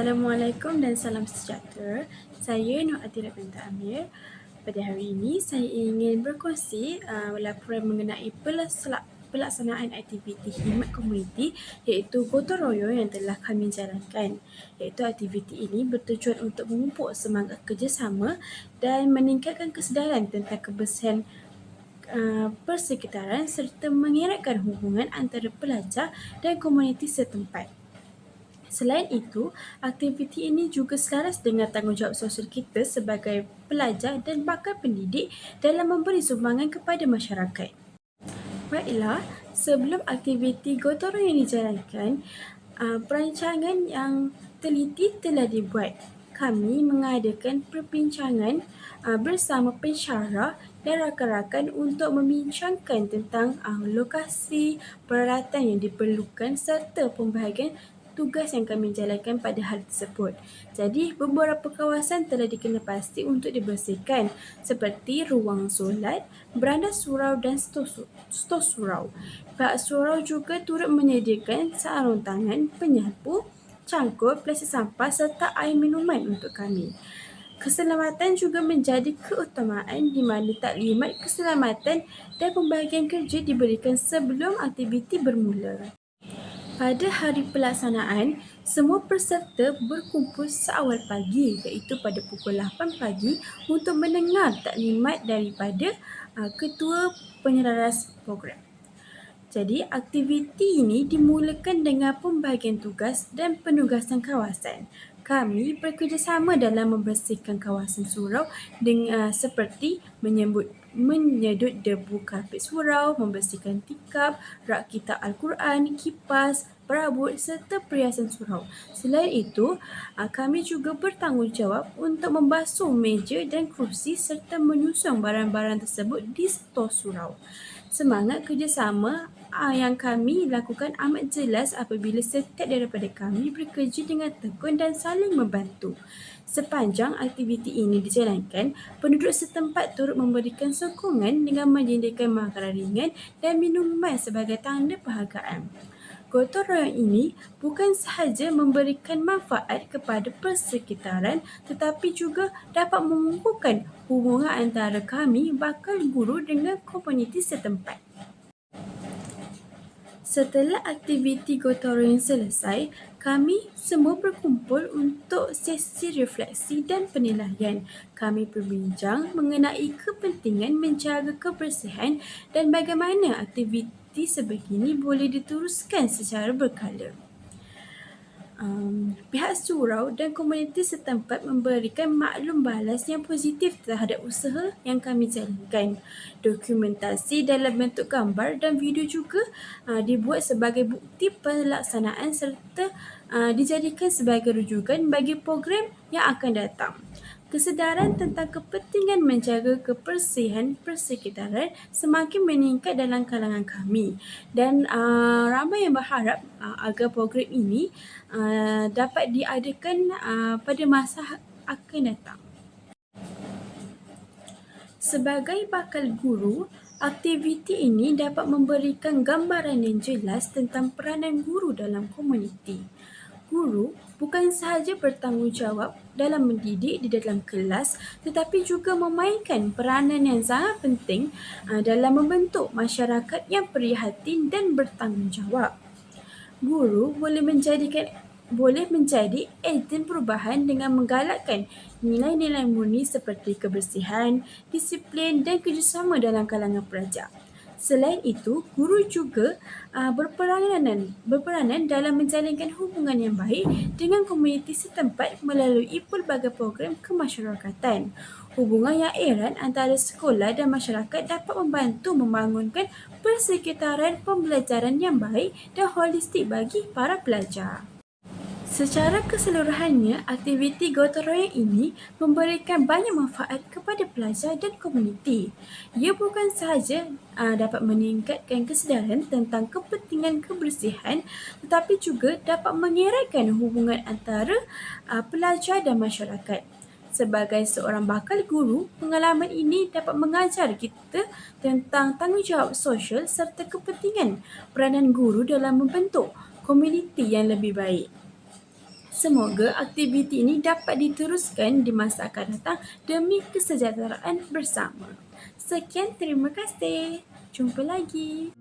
Assalamualaikum dan salam sejahtera. Saya Nur Atira binti Amir. Pada hari ini saya ingin berkongsi uh, laporan mengenai pelaksanaan aktiviti khidmat komuniti iaitu gotong royong yang telah kami jalankan. Iaitu aktiviti ini bertujuan untuk memupuk semangat kerjasama dan meningkatkan kesedaran tentang kebersihan uh, persekitaran serta mengeratkan hubungan antara pelajar dan komuniti setempat. Selain itu, aktiviti ini juga selaras dengan tanggungjawab sosial kita sebagai pelajar dan bakal pendidik dalam memberi sumbangan kepada masyarakat. Baiklah, sebelum aktiviti gotong ini dijalankan, uh, perancangan yang teliti telah dibuat. Kami mengadakan perbincangan uh, bersama pensyarah dan rakan-rakan untuk membincangkan tentang uh, lokasi, peralatan yang diperlukan serta pembahagian tugas yang kami jalankan pada hari tersebut. Jadi, beberapa kawasan telah dikenal pasti untuk dibersihkan seperti ruang solat, beranda surau dan stos, surau. Pihak surau juga turut menyediakan sarung tangan, penyapu, cangkul, plastik sampah serta air minuman untuk kami. Keselamatan juga menjadi keutamaan di mana taklimat keselamatan dan pembahagian kerja diberikan sebelum aktiviti bermula. Pada hari pelaksanaan, semua peserta berkumpul seawal pagi iaitu pada pukul 8 pagi untuk mendengar taklimat daripada uh, ketua penyelaras program. Jadi, aktiviti ini dimulakan dengan pembahagian tugas dan penugasan kawasan. Kami bekerjasama dalam membersihkan kawasan surau dengan uh, seperti menyebut menyedut debu karpet surau, membersihkan tikap, rak kitab Al-Quran, kipas, perabot serta perhiasan surau. Selain itu, ah, kami juga bertanggungjawab untuk membasuh meja dan kerusi serta menyusun barang-barang tersebut di stor surau. Semangat kerjasama yang kami lakukan amat jelas apabila setiap daripada kami bekerja dengan tekun dan saling membantu. Sepanjang aktiviti ini dijalankan, penduduk setempat turut memberikan sokongan dengan menyediakan makanan ringan dan minuman sebagai tanda perhargaan. Gotong royong ini bukan sahaja memberikan manfaat kepada persekitaran tetapi juga dapat mengukuhkan hubungan antara kami bakal guru dengan komuniti setempat. Setelah aktiviti gotong royong selesai, kami semua berkumpul untuk sesi refleksi dan penilaian. Kami berbincang mengenai kepentingan menjaga kebersihan dan bagaimana aktiviti sebegini boleh diteruskan secara berkala um, pihak surau dan komuniti setempat memberikan maklum balas yang positif terhadap usaha yang kami jalankan. Dokumentasi dalam bentuk gambar dan video juga uh, dibuat sebagai bukti pelaksanaan serta uh, dijadikan sebagai rujukan bagi program yang akan datang kesedaran tentang kepentingan menjaga kebersihan persekitaran semakin meningkat dalam kalangan kami dan uh, ramai yang berharap uh, agar program ini uh, dapat diadakan uh, pada masa akan datang. Sebagai bakal guru, aktiviti ini dapat memberikan gambaran yang jelas tentang peranan guru dalam komuniti guru bukan sahaja bertanggungjawab dalam mendidik di dalam kelas tetapi juga memainkan peranan yang sangat penting uh, dalam membentuk masyarakat yang prihatin dan bertanggungjawab. Guru boleh menjadikan boleh menjadi ejen perubahan dengan menggalakkan nilai-nilai murni seperti kebersihan, disiplin dan kerjasama dalam kalangan pelajar. Selain itu, guru juga uh, berperanan berperanan dalam menjalinkan hubungan yang baik dengan komuniti setempat melalui pelbagai program kemasyarakatan. Hubungan yang erat antara sekolah dan masyarakat dapat membantu membangunkan persekitaran pembelajaran yang baik dan holistik bagi para pelajar. Secara keseluruhannya, aktiviti gotong royong ini memberikan banyak manfaat kepada pelajar dan komuniti. Ia bukan sahaja uh, dapat meningkatkan kesedaran tentang kepentingan kebersihan tetapi juga dapat mengeratkan hubungan antara uh, pelajar dan masyarakat. Sebagai seorang bakal guru, pengalaman ini dapat mengajar kita tentang tanggungjawab sosial serta kepentingan peranan guru dalam membentuk komuniti yang lebih baik. Semoga aktiviti ini dapat diteruskan di masa akan datang demi kesejahteraan bersama. Sekian, terima kasih. Jumpa lagi.